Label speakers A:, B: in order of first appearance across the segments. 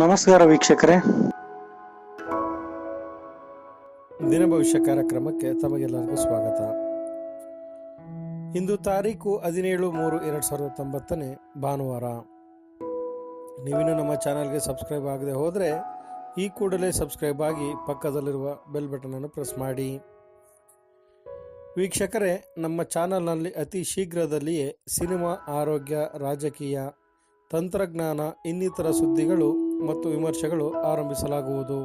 A: ನಮಸ್ಕಾರ ವೀಕ್ಷಕರೇ.
B: ದಿನ ಭವಿಷ್ಯ ಕಾರ್ಯಕ್ರಮಕ್ಕೆ ತಮಗೆಲ್ಲರಿಗೂ ಸ್ವಾಗತ. ಇಂದು ತಾರೀಕು ಹದಿನೇಳು ಮೂರು ಎರಡು ಸಾವಿರದ ಹತ್ತೊಂಬತ್ತನೇ ಭಾನುವಾರ. ನೀವಿನ್ನೂ ನಮ್ಮ ಚಾನಲ್ಗೆ ಸಬ್ಸ್ಕ್ರೈಬ್ ಆಗದೆ ಹೋದರೆ ಈ ಕೂಡಲೇ ಸಬ್ಸ್ಕ್ರೈಬ್ ಆಗಿ ಪಕ್ಕದಲ್ಲಿರುವ ಬೆಲ್ ಬಟನನ್ನು ಪ್ರೆಸ್ ಮಾಡಿ. ವೀಕ್ಷಕರೇ, ನಮ್ಮ ಚಾನಲ್ನಲ್ಲಿ ಅತಿ ಶೀಘ್ರದಲ್ಲಿಯೇ ಸಿನಿಮಾ, ಆರೋಗ್ಯ, ರಾಜಕೀಯ ತಂತ್ರಜ್ಞಾನ, ಇನ್ನಿತರ ಸುದ್ದಿಗಳು ಮತ್ತು ವಿಮರ್ಶೆಗಳು ಆರಂಭಿಸಲಾಗುವುದು.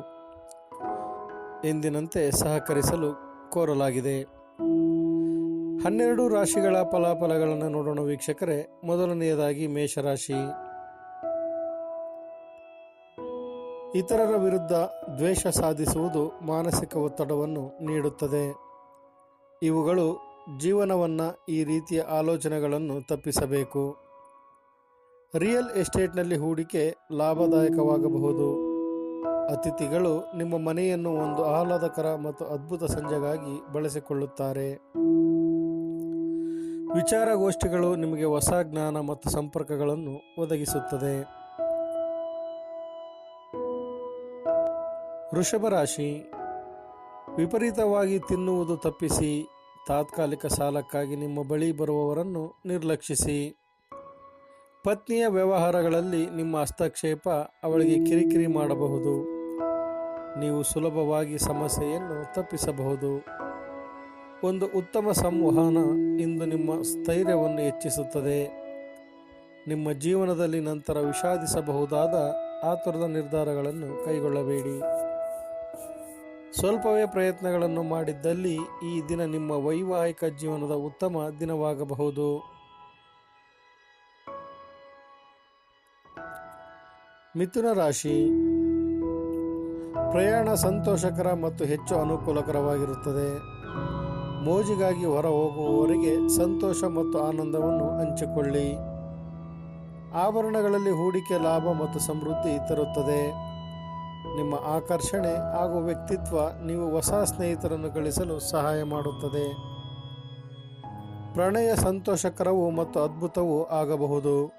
B: ಎಂದಿನಂತೆ ಸಹಕರಿಸಲು ಕೋರಲಾಗಿದೆ. ಹನ್ನೆರಡು ರಾಶಿಗಳ ಫಲಾಫಲಗಳನ್ನು ನೋಡೋಣ ವೀಕ್ಷಕರೇ. ಮೊದಲನೆಯದಾಗಿ ಮೇಷರಾಶಿ. ಇತರರ ವಿರುದ್ಧ ದ್ವೇಷ ಸಾಧಿಸುವುದು ಮಾನಸಿಕ ಒತ್ತಡವನ್ನು ನೀಡುತ್ತದೆ. ಇವುಗಳು ಜೀವನವನ್ನು ಈ ರೀತಿಯ ಆಲೋಚನೆಗಳನ್ನು ತಪ್ಪಿಸಬೇಕು. ರಿಯಲ್ ಎಸ್ಟೇಟ್ನಲ್ಲಿ ಹೂಡಿಕೆ ಲಾಭದಾಯಕವಾಗಬಹುದು. ಅತಿಥಿಗಳು ನಿಮ್ಮ ಮನೆಯನ್ನು ಒಂದು ಆಹ್ಲಾದಕರ ಮತ್ತು ಅದ್ಭುತ ಸಂಜೆಗಾಗಿ ಬಳಸಿಕೊಳ್ಳುತ್ತಾರೆ. ವಿಚಾರಗೋಷ್ಠಿಗಳು ನಿಮಗೆ ಹೊಸ ಜ್ಞಾನ ಮತ್ತು ಸಂಪರ್ಕಗಳನ್ನು ಒದಗಿಸುತ್ತದೆ. ವೃಷಭ ರಾಶಿ, ವಿಪರೀತವಾಗಿ ತಿನ್ನುವುದು ತಪ್ಪಿಸಿ ತಾತ್ಕಾಲಿಕ ಸಾಲಕ್ಕಾಗಿ ನಿಮ್ಮ ಬಳಿ ಬರುವವರನ್ನು ನಿರ್ಲಕ್ಷಿಸಿ. ಪತ್ನಿಯ ವ್ಯವಹಾರಗಳಲ್ಲಿ ನಿಮ್ಮ ಹಸ್ತಕ್ಷೇಪ ಅವಳಿಗೆ ಕಿರಿಕಿರಿ ಮಾಡಬಹುದು. ನೀವು ಸುಲಭವಾಗಿ ಸಮಸ್ಯೆಯನ್ನು ತಪ್ಪಿಸಬಹುದು. ಒಂದು ಉತ್ತಮ ಸಂವಹನ ಇಂದು ನಿಮ್ಮ ಸ್ಥೈರ್ಯವನ್ನು ಹೆಚ್ಚಿಸುತ್ತದೆ. ನಿಮ್ಮ ಜೀವನದಲ್ಲಿ ನಂತರ ವಿಷಾದಿಸಬಹುದಾದ ಆತುರದ ನಿರ್ಧಾರಗಳನ್ನು ಕೈಗೊಳ್ಳಬೇಡಿ. ಸ್ವಲ್ಪವೇ ಪ್ರಯತ್ನಗಳನ್ನು ಮಾಡಿದ್ದಲ್ಲಿ ಈ ದಿನ ನಿಮ್ಮ ವೈವಾಹಿಕ ಜೀವನದ ಉತ್ತಮ ದಿನವಾಗಬಹುದು. ಮಿಥುನ ರಾಶಿ. ಪ್ರಯಾಣ ಸಂತೋಷಕರ ಮತ್ತು ಹೆಚ್ಚು ಅನುಕೂಲಕರವಾಗಿರುತ್ತದೆ. ಮೋಜಿಗಾಗಿ ಹೊರ ಹೋಗುವವರಿಗೆ ಸಂತೋಷ ಮತ್ತು ಆನಂದವನ್ನು ಹಂಚಿಕೊಳ್ಳಿ. ಆಭರಣಗಳಲ್ಲಿ ಹೂಡಿಕೆ ಲಾಭ ಮತ್ತು ಸಮೃದ್ಧಿ ತರುತ್ತದೆ. ನಿಮ್ಮ ಆಕರ್ಷಣೆ ಹಾಗೂ ವ್ಯಕ್ತಿತ್ವ ನೀವು ಹೊಸ ಸ್ನೇಹಿತರನ್ನು ಗಳಿಸಲು ಸಹಾಯ ಮಾಡುತ್ತದೆ. ಪ್ರಣಯ ಸಂತೋಷಕರವೂ ಮತ್ತು ಅದ್ಭುತವೂ ಆಗಬಹುದು.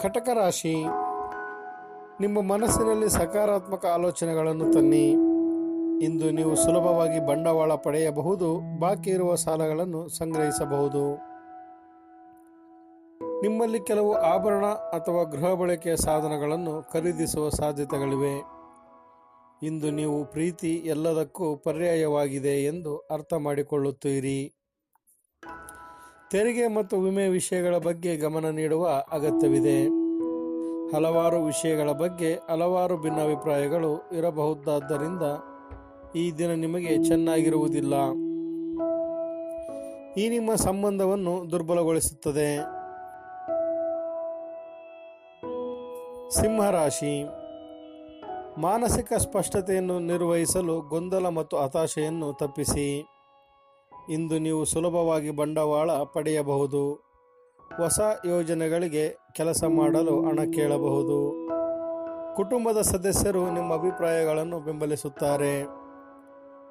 B: ಕಟಕ ರಾಶಿ. ನಿಮ್ಮ ಮನಸ್ಸಿನಲ್ಲಿ ಸಕಾರಾತ್ಮಕ ಆಲೋಚನೆಗಳನ್ನು ತನ್ನಿ. ಇಂದು ನೀವು ಸುಲಭವಾಗಿ ಬಂಡವಾಳ ಪಡೆಯಬಹುದು, ಬಾಕಿ ಇರುವ ಸಾಲಗಳನ್ನು ಸಂಗ್ರಹಿಸಬಹುದು. ನಿಮ್ಮಲ್ಲಿ ಕೆಲವು ಆಭರಣ ಅಥವಾ ಗೃಹ ಬಳಕೆಯ ಸಾಧನಗಳನ್ನು ಖರೀದಿಸುವ ಸಾಧ್ಯತೆಗಳಿವೆ. ಇಂದು ನೀವು ಪ್ರೀತಿ ಎಲ್ಲದಕ್ಕೂ ಪರ್ಯಾಯವಾಗಿದೆ ಎಂದು ಅರ್ಥ ಮಾಡಿಕೊಳ್ಳುತ್ತೀರಿ. ತೆರಿಗೆ ಮತ್ತು ವಿಮೆ ವಿಷಯಗಳ ಬಗ್ಗೆ ಗಮನ ನೀಡುವ ಅಗತ್ಯವಿದೆ. ಹಲವಾರು ವಿಷಯಗಳ ಬಗ್ಗೆ ಹಲವಾರು ಭಿನ್ನಾಭಿಪ್ರಾಯಗಳು ಇರಬಹುದಾದ್ದರಿಂದ ಈ ದಿನ ನಿಮಗೆ ಚೆನ್ನಾಗಿರುವುದಿಲ್ಲ. ಈ ನಿಮ್ಮ ಸಂಬಂಧವನ್ನು ದುರ್ಬಲಗೊಳಿಸುತ್ತದೆ. ಸಿಂಹರಾಶಿ ಮಾನಸಿಕ ಸ್ಪಷ್ಟತೆಯನ್ನು ನಿರ್ವಹಿಸಲು ಗೊಂದಲ ಮತ್ತು ಹತಾಶೆಯನ್ನು ತಪ್ಪಿಸಿ. ಇಂದು ನೀವು ಸುಲಭವಾಗಿ ಬಂಡವಾಳ ಪಡೆಯಬಹುದು. ಹೊಸ ಯೋಜನೆಗಳಿಗೆ ಕೆಲಸ ಮಾಡಲು ಹಣ ಕೇಳಬಹುದು. ಕುಟುಂಬದ ಸದಸ್ಯರು ನಿಮ್ಮ ಅಭಿಪ್ರಾಯಗಳನ್ನು ಬೆಂಬಲಿಸುತ್ತಾರೆ.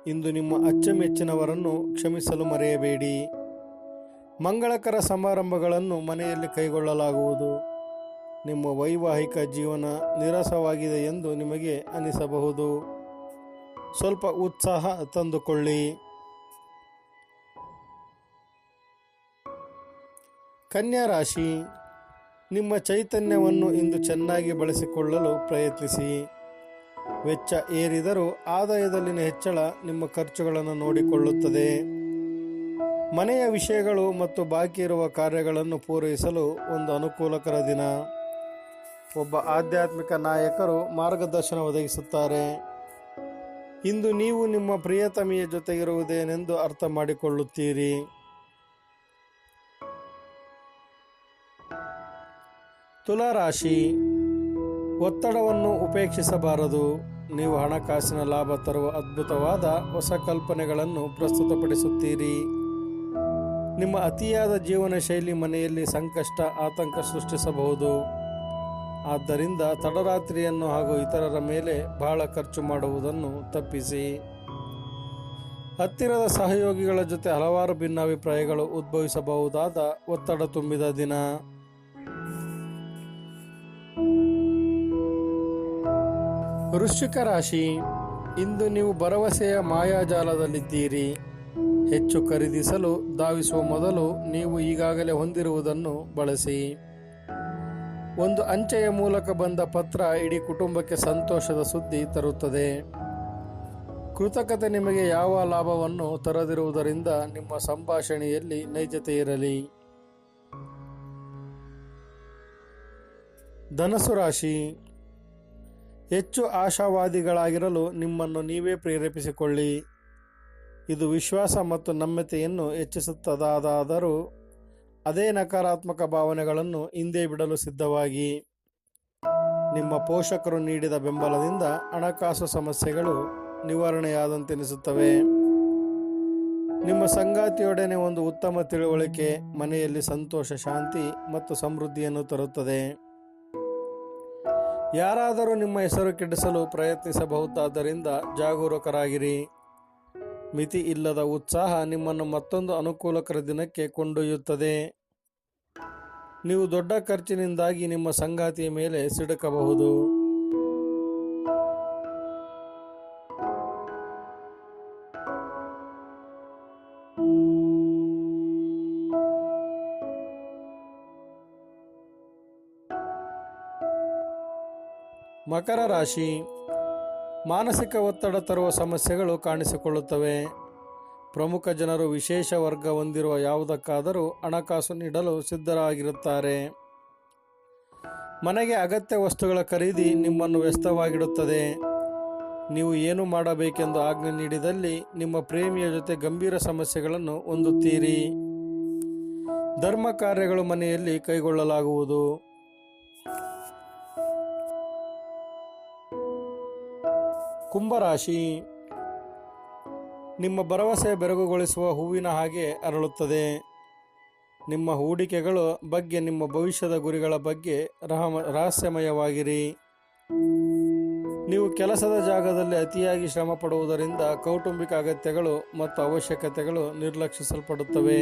B: ಇಂದು ನಿಮ್ಮ ಅಚ್ಚುಮೆಚ್ಚಿನವರನ್ನು ಕ್ಷಮಿಸಲು ಮರೆಯಬೇಡಿ. ಮಂಗಳಕರ ಸಮಾರಂಭಗಳನ್ನು ಮನೆಯಲ್ಲಿ ಕೈಗೊಳ್ಳಲಾಗುವುದು. ನಿಮ್ಮ ವೈವಾಹಿಕ ಜೀವನ ನಿರಸವಾಗಿದೆ ಎಂದು ನಿಮಗೆ ಅನಿಸಬಹುದು. ಸ್ವಲ್ಪ ಉತ್ಸಾಹ ತಂದುಕೊಳ್ಳಿ. ಕನ್ಯಾ ರಾಶಿ, ನಿಮ್ಮ ಚೈತನ್ಯವನ್ನು ಇಂದು ಚೆನ್ನಾಗಿ ಬಳಸಿಕೊಳ್ಳಲು ಪ್ರಯತ್ನಿಸಿ. ವೆಚ್ಚ ಏರಿದರೂ ಆದಾಯದಲ್ಲಿನ ಹೆಚ್ಚಳ ನಿಮ್ಮ ಖರ್ಚುಗಳನ್ನು ನೋಡಿಕೊಳ್ಳುತ್ತದೆ. ಮನೆಯ ವಿಷಯಗಳು ಮತ್ತು ಬಾಕಿ ಇರುವ ಕಾರ್ಯಗಳನ್ನು ಪೂರೈಸಲು ಒಂದು ಅನುಕೂಲಕರ ದಿನ. ಒಬ್ಬ ಆಧ್ಯಾತ್ಮಿಕ ನಾಯಕರು ಮಾರ್ಗದರ್ಶನ ಒದಗಿಸುತ್ತಾರೆ. ಇಂದು ನೀವು ನಿಮ್ಮ ಪ್ರಿಯತಮಿಯ ಜೊತೆಗಿರುವುದೇನೆಂದು ಅರ್ಥ ಮಾಡಿಕೊಳ್ಳುತ್ತೀರಿ. ತುಲಾರಾಶಿ ಒತ್ತಡವನ್ನು ಉಪೇಕ್ಷಿಸಬಾರದು. ನೀವು ಹಣಕಾಸಿನ ಲಾಭ ತರುವ ಅದ್ಭುತವಾದ ಹೊಸ ಕಲ್ಪನೆಗಳನ್ನು ಪ್ರಸ್ತುತಪಡಿಸುತ್ತೀರಿ. ನಿಮ್ಮ ಅತಿಯಾದ ಜೀವನ ಶೈಲಿ ಮನೆಯಲ್ಲಿ ಸಂಕಷ್ಟ, ಆತಂಕ ಸೃಷ್ಟಿಸಬಹುದು. ಆದ್ದರಿಂದ ತಡರಾತ್ರಿಯನ್ನು ಹಾಗೂ ಇತರರ ಮೇಲೆ ಬಹಳ ಖರ್ಚು ಮಾಡುವುದನ್ನು ತಪ್ಪಿಸಿ. ಹತ್ತಿರದ ಸಹಯೋಗಿಗಳ ಜೊತೆ ಹಲವಾರು ಭಿನ್ನಾಭಿಪ್ರಾಯಗಳು ಉದ್ಭವಿಸಬಹುದಾದ ಒತ್ತಡ ತುಂಬಿದ ದಿನ. ವೃಶ್ಚಿಕ ರಾಶಿ, ಇಂದು ನೀವು ಭರವಸೆಯ ಮಾಯಾಜಾಲದಲ್ಲಿದ್ದೀರಿ. ಹೆಚ್ಚು ಖರೀದಿಸಲು ಧಾವಿಸುವ ಮೊದಲು ನೀವು ಈಗಾಗಲೇ ಹೊಂದಿರುವುದನ್ನು ಬಳಸಿ. ಒಂದು ಅಂಚೆಯ ಮೂಲಕ ಬಂದ ಪತ್ರ ಇಡೀ ಕುಟುಂಬಕ್ಕೆ ಸಂತೋಷದ ಸುದ್ದಿ ತರುತ್ತದೆ. ಕೃತಕತೆ ನಿಮಗೆ ಯಾವ ಲಾಭವನ್ನು ತರದಿರುವುದರಿಂದ ನಿಮ್ಮ ಸಂಭಾಷಣೆಯಲ್ಲಿ ನೈಜತೆ ಇರಲಿ. ಧನಸು ರಾಶಿ ಹೆಚ್ಚು ಆಶಾವಾದಿಗಳಾಗಿರಲು ನಿಮ್ಮನ್ನು ನೀವೇ ಪ್ರೇರೇಪಿಸಿಕೊಳ್ಳಿ. ಇದು ವಿಶ್ವಾಸ ಮತ್ತು ನಮ್ಯತೆಯನ್ನು ಹೆಚ್ಚಿಸುತ್ತದಾದರೂ ಅದೇ ನಕಾರಾತ್ಮಕ ಭಾವನೆಗಳನ್ನು ಹಿಂದೆ ಬಿಡಲು ಸಿದ್ಧವಾಗಿ. ನಿಮ್ಮ ಪೋಷಕರು ನೀಡಿದ ಬೆಂಬಲದಿಂದ ಹಣಕಾಸು ಸಮಸ್ಯೆಗಳು ನಿವಾರಣೆಯಾದಂತೆನಿಸುತ್ತವೆ. ನಿಮ್ಮ ಸಂಗಾತಿಯೊಡನೆ ಒಂದು ಉತ್ತಮ ತಿಳುವಳಿಕೆ, ಮನೆಯಲ್ಲಿ ಸಂತೋಷ, ಶಾಂತಿ ಮತ್ತು ಸಮೃದ್ಧಿಯನ್ನು ತರುತ್ತದೆ. ಯಾರಾದರೂ ನಿಮ್ಮ ಹೆಸರು ಕೆಡಿಸಲು ಪ್ರಯತ್ನಿಸಬಹುದಾದ್ದರಿಂದ ಜಾಗರೂಕರಾಗಿರಿ. ಮಿತಿ ಇಲ್ಲದ ಉತ್ಸಾಹ ನಿಮ್ಮನ್ನು ಮತ್ತೊಂದು ಅನುಕೂಲಕರ ದಿನಕ್ಕೆ ಕೊಂಡೊಯ್ಯುತ್ತದೆ. ನೀವು ದೊಡ್ಡ ಖರ್ಚಿನಿಂದಾಗಿ ನಿಮ್ಮ ಸಂಗಾತಿಯ ಮೇಲೆ ಸಿಡುಕಬಹುದು. ಮಕರ ರಾಶಿ. ಮಾನಸಿಕ ಒತ್ತಡ ತರುವ ಸಮಸ್ಯೆಗಳು ಕಾಣಿಸಿಕೊಳ್ಳುತ್ತವೆ. ಪ್ರಮುಖ ಜನರು ವಿಶೇಷ ವರ್ಗ ಹೊಂದಿರುವ ಯಾವುದಕ್ಕಾದರೂ ಹಣಕಾಸು ನೀಡಲು ಸಿದ್ಧರಾಗಿರುತ್ತಾರೆ. ಮನೆಗೆ ಅಗತ್ಯ ವಸ್ತುಗಳ ಖರೀದಿ ನಿಮ್ಮನ್ನು ವ್ಯಸ್ತವಾಗಿಡುತ್ತದೆ. ನೀವು ಏನು ಮಾಡಬೇಕೆಂದು ಆಜ್ಞೆ ನೀಡಿದಲ್ಲಿ ನಿಮ್ಮ ಪ್ರೇಮಿಯ ಜೊತೆ ಗಂಭೀರ ಸಮಸ್ಯೆಗಳನ್ನು ಹೊಂದುತ್ತೀರಿ. ಧರ್ಮ ಕಾರ್ಯಗಳು ಮನೆಯಲ್ಲಿ ಕೈಗೊಳ್ಳಲಾಗುವುದು. ಕುಂಭರಾಶಿ ನಿಮ್ಮ ಭರವಸೆ ಬೆರಗುಗೊಳಿಸುವ ಹೂವಿನ ಹಾಗೆ ಅರಳುತ್ತದೆ. ನಿಮ್ಮ ಹೂಡಿಕೆಗಳು ಬಗ್ಗೆ, ನಿಮ್ಮ ಭವಿಷ್ಯದ ಗುರಿಗಳ ಬಗ್ಗೆ ರಹಮ, ರಹಸ್ಯಮಯವಾಗಿರಿ. ನೀವು ಕೆಲಸದ ಜಾಗದಲ್ಲಿ ಅತಿಯಾಗಿ ಶ್ರಮ ಪಡುವುದರಿಂದ ಕೌಟುಂಬಿಕ ಅಗತ್ಯಗಳು ಮತ್ತು ಅವಶ್ಯಕತೆಗಳು ನಿರ್ಲಕ್ಷಿಸಲ್ಪಡುತ್ತವೆ.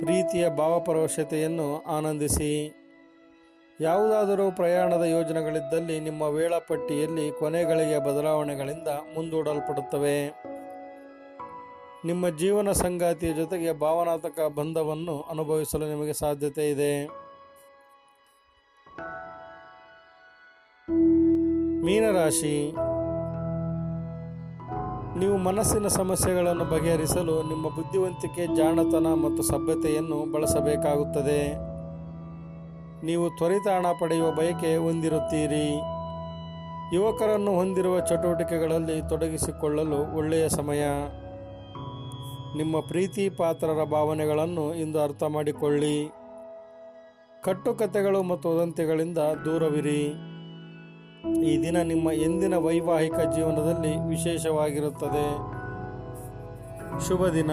B: ಪ್ರೀತಿಯ ಭಾವಪರವಶತೆಯನ್ನು ಆನಂದಿಸಿ. ಯಾವುದಾದರೂ ಪ್ರಯಾಣದ ಯೋಜನೆಗಳಿದ್ದಲ್ಲಿ ನಿಮ್ಮ ವೇಳಾಪಟ್ಟಿಯಲ್ಲಿ ಕೊನೆಗಳಿಗೆ ಬದಲಾವಣೆಗಳಿಂದ ಮುಂದೂಡಲ್ಪಡುತ್ತವೆ. ನಿಮ್ಮ ಜೀವನ ಸಂಗಾತಿಯ ಜೊತೆಗೆ ಭಾವನಾತ್ಮಕ ಬಂಧವನ್ನು ಅನುಭವಿಸಲು ನಿಮಗೆ ಸಾಧ್ಯತೆ ಇದೆ. ಮೀನರಾಶಿ, ನೀವು ಮನಸ್ಸಿನ ಸಮಸ್ಯೆಗಳನ್ನು ಬಗೆಹರಿಸಲು ನಿಮ್ಮ ಬುದ್ಧಿವಂತಿಕೆ, ಜಾಣತನ ಮತ್ತು ಸಭ್ಯತೆಯನ್ನು ಬಳಸಬೇಕಾಗುತ್ತದೆ. ನೀವು ತ್ವರಿತ ಹಣ ಪಡೆಯುವ ಬಯಕೆ ಹೊಂದಿರುತ್ತೀರಿ. ಯುವಕರನ್ನು ಹೊಂದಿರುವ ಚಟುವಟಿಕೆಗಳಲ್ಲಿ ತೊಡಗಿಸಿಕೊಳ್ಳಲು ಒಳ್ಳೆಯ ಸಮಯ. ನಿಮ್ಮ ಪ್ರೀತಿ ಪಾತ್ರರ ಭಾವನೆಗಳನ್ನು ಇಂದು ಅರ್ಥ ಮಾಡಿಕೊಳ್ಳಿ. ಕಟ್ಟುಕತೆಗಳು ಮತ್ತು ವದಂತಿಗಳಿಂದ ದೂರವಿರಿ. ಈ ದಿನ ನಿಮ್ಮ ಎಂದಿನ ವೈವಾಹಿಕ ಜೀವನದಲ್ಲಿ ವಿಶೇಷವಾಗಿರುತ್ತದೆ. ಶುಭ ದಿನ